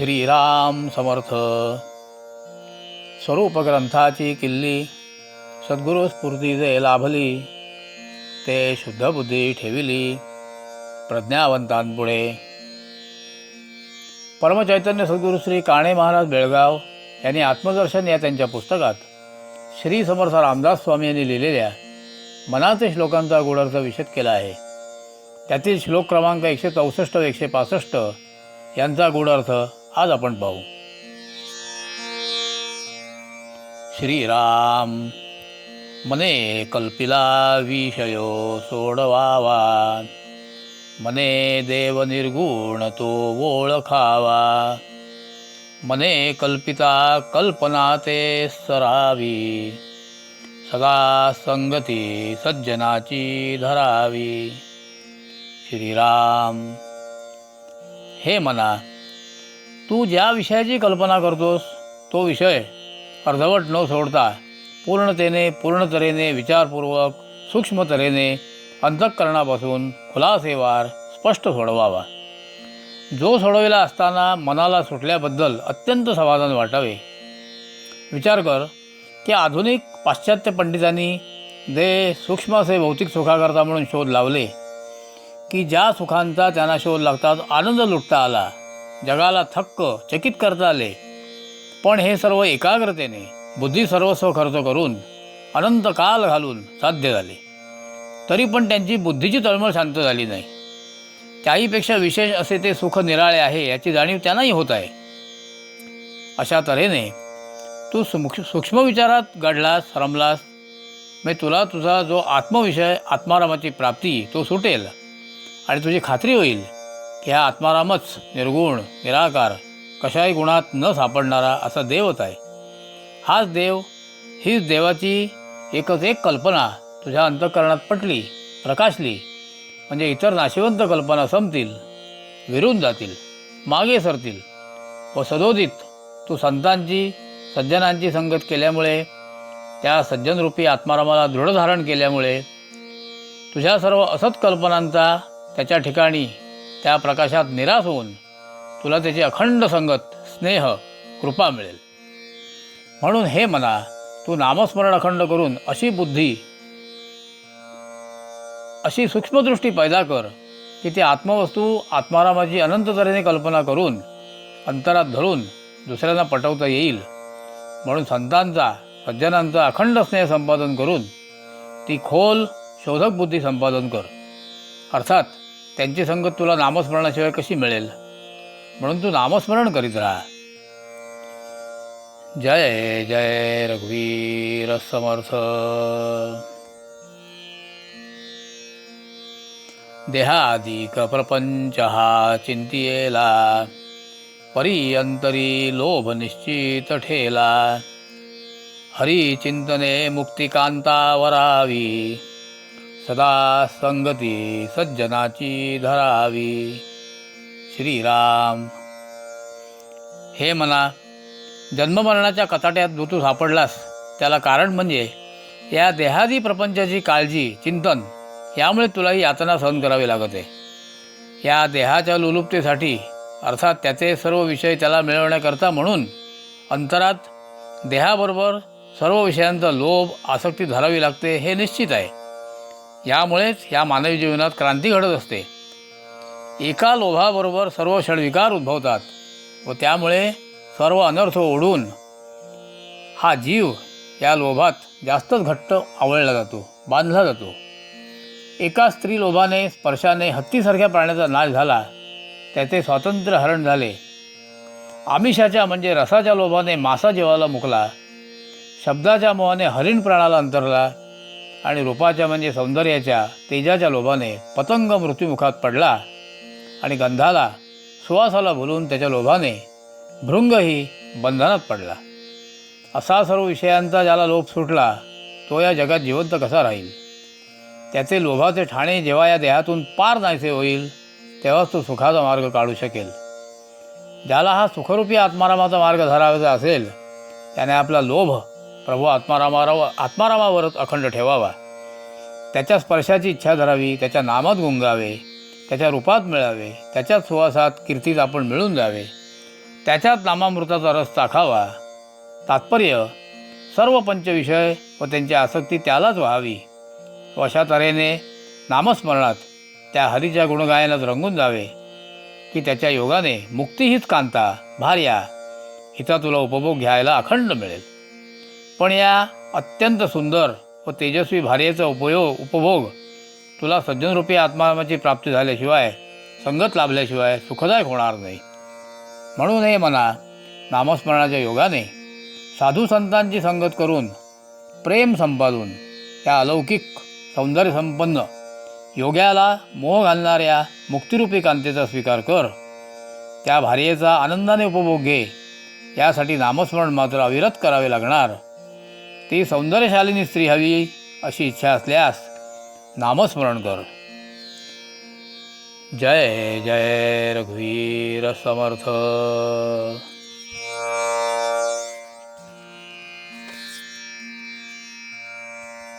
श्रीराम समर्थ. स्वरूप ग्रंथाची किल्ली सद्गुरू स्फूर्ती जे लाभली ते शुद्ध बुद्धी ठेविली प्रज्ञावंतांपुढे. परमचैतन्य सद्गुरू श्री काणे महाराज बेळगाव यांनी आत्मदर्शन या त्यांच्या पुस्तकात श्री समर्थ रामदास स्वामी यांनी लिहिलेल्या मनाचे श्लोकांचा गुणार्थ विषद केला आहे. त्यातील श्लोक क्रमांक एकशे चौसष्ट व एकशे पासष्ट यांचा गूढ आज आपण पाहू. श्रीराम मने कल्पिला विषयो सोडवावा. मने देव निर्गुण तो ओळखावा. मने कल्पिता कल्पना ते सरावी. सदा संगती सज्जनाची धरावी. श्रीराम हे मना तू ज्या विषयाची कल्पना करतोस तो विषय अर्धवट न सोडता पूर्णतेने पूर्णतरेने विचारपूर्वक सूक्ष्मतरेने अंतःकरणापासून खुलासेवार स्पष्ट सोडवावा. जो सोडविला असताना मनाला सुटल्याबद्दल अत्यंत समाधान वाटावे. विचार कर की आधुनिक पाश्चात्य पंडितांनी जे सूक्ष्म असे भौतिक सुखाकरता म्हणून शोध लावले की ज्या सुखांचा त्यांना शोध लागतात आनंद लुटता आला. जगाला थक्क चकित करता आले. पण हे सर्व एकाग्रतेने बुद्धी सर्वस्व खर्च करून अनंत काल घालून साध्य झाले. तरी पण त्यांची बुद्धीची तळमळ शांत झाली नाही. त्याहीपेक्षा विशेष असे ते सुख निराळे आहे याची जाणीव त्यांनाही होत आहे. अशा तऱ्हेने तू सुक्ष सूक्ष्म विचारात घडलास रमलास. मी तुला तुझा जो आत्मविषय आत्मारामाची प्राप्ती तो सुटेल. आणि तुझी खात्री होईल. की हा आत्मारामच निर्गुण निराकार कशाही गुणात न सापडणारा असा देवच आहे. हाच देव हीच देवाची एकच एक कल्पना तुझ्या अंतःकरणात पटली प्रकाशली म्हणजे इतर नाशिवंत कल्पना संपतील विरून जातील मागे सरतील व सदोदित तू संतांची सज्जनांची संगत केल्यामुळे त्या सज्जनरूपी आत्मारामाला दृढ धारण केल्यामुळे तुझ्या सर्व असत कल्पनांचा त्याच्या ठिकाणी त्या प्रकाशात निराश होऊन तुला त्याची अखंड संगत स्नेह कृपा मिळेल. म्हणून हे मना तू नामस्मरण अखंड करून अशी बुद्धी अशी सूक्ष्मदृष्टी पैदा कर की ती आत्मवस्तू आत्मारामाची अनंत तऱ्हेने कल्पना करून अंतरात धरून दुसऱ्यांना पटवता येईल. म्हणून संतांचा सज्जनांचा अखंड स्नेह संपादन करून ती खोल शोधक बुद्धी संपादन कर. अर्थात त्यांची संगत तुला नामस्मरणाशिवाय कशी मिळेल? म्हणून तू नामस्मरण करीत राहा. जय जय रघुवीर समर्थ. देहादिक प्रपंच हा चिंतियेला परियंतरी लोभ निश्चित ठेला. हरी चिंतने मुक्तिकांतावरावी सदा संगती सज्जनाची धरावी. श्रीराम. हे मना जन्ममरणाच्या कचाट्यात तू सापडलास. त्याला कारण म्हणजे या देहादी प्रपंचाची काळजी चिंतन यामुळे तुला ही यातना सहन करावी लागत. आहे या देहाच्या लुलुपतेसाठी अर्थात त्याचे सर्व विषय त्याला मिळवण्याकरता म्हणून अंतरात देहाबरोबर सर्व विषयांचा लोभ आसक्ती धरावी लागते हे निश्चित आहे. यामुळेच या मानवी जीवनात क्रांती घडत असते. एका लोभाबरोबर सर्व क्षणविकार उद्भवतात व त्यामुळे सर्व अनर्थ ओढून हा जीव या लोभात जास्तच घट्ट आवळला जातो बांधला जातो. एका स्त्री लोभाने स्पर्शाने हत्तीसारख्या प्राण्याचा नाश झाला त्याचे स्वातंत्र्य हरण झाले. आमिषाच्या म्हणजे रसाच्या लोभाने मासा जीवाला मुकला शब्दाच्या मोहाने हरिण प्राणाला अंतरला आणि रूपाच्या म्हणजे सौंदर्याच्या तेजाच्या लोभाने पतंग मृत्युमुखात पडला आणि गंधाला सुवासाला भुलून त्याच्या लोभाने भृंगही बंधनात पडला. असा सर्व विषयांचा ज्याला लोभ सुटला तो या जगात जिवंत कसा राहील? त्याचे लोभाचे ठाणे जेव्हा या देहातून पार नाहीसे होईल तेव्हाच तो सुखाचा मार्ग काढू शकेल. ज्याला हा सुखरूपी आत्मारामाचा मार्ग धरावायचा असेल त्याने आपला लोभ प्रभू आत्मारामावर आत्मारामावरच अखंड ठेवावा. त्याच्या स्पर्शाची इच्छा धरावी त्याच्या नामात गुंगावे त्याच्या रूपात मिळावे त्याच्याच सुवासात कीर्तीत आपण मिळून जावे. त्याच्यात नामामृताचा रस चाखावा. तात्पर्य सर्व पंचविषय व त्यांची आसक्ती त्यालाच व्हावी. व अशा तऱ्हेने नामस्मरणात त्या हरीच्या गुणगायनात रंगून जावे की त्याच्या योगाने मुक्ती हीच कांता भार्या हिचा तुला उपभोग घ्यायला अखंड मिळेल. पण या अत्यंत सुंदर व तेजस्वी भार्येचा उपयोग उपभोग तुला सज्जनरूपी आत्माची प्राप्ती झाल्याशिवाय संगत लाभल्याशिवाय सुखदायक होणार नाही. म्हणून हे म्हणा नामस्मरणाच्या योगाने साधू संतांची संगत करून प्रेम संपादून त्या अलौकिक सौंदर्य संपन्न योग्याला मोह घालणाऱ्या मुक्तिरूपी कांतेचा स्वीकार कर. त्या भार्येचा आनंदाने उपभोग घे. यासाठी नामस्मरण मात्र अविरत करावे लागणार. ती सौंदर्यशालिनी स्त्री हवी अशी इच्छा असल्यास नामस्मरण कर. जय जय रघुवीर समर्थ.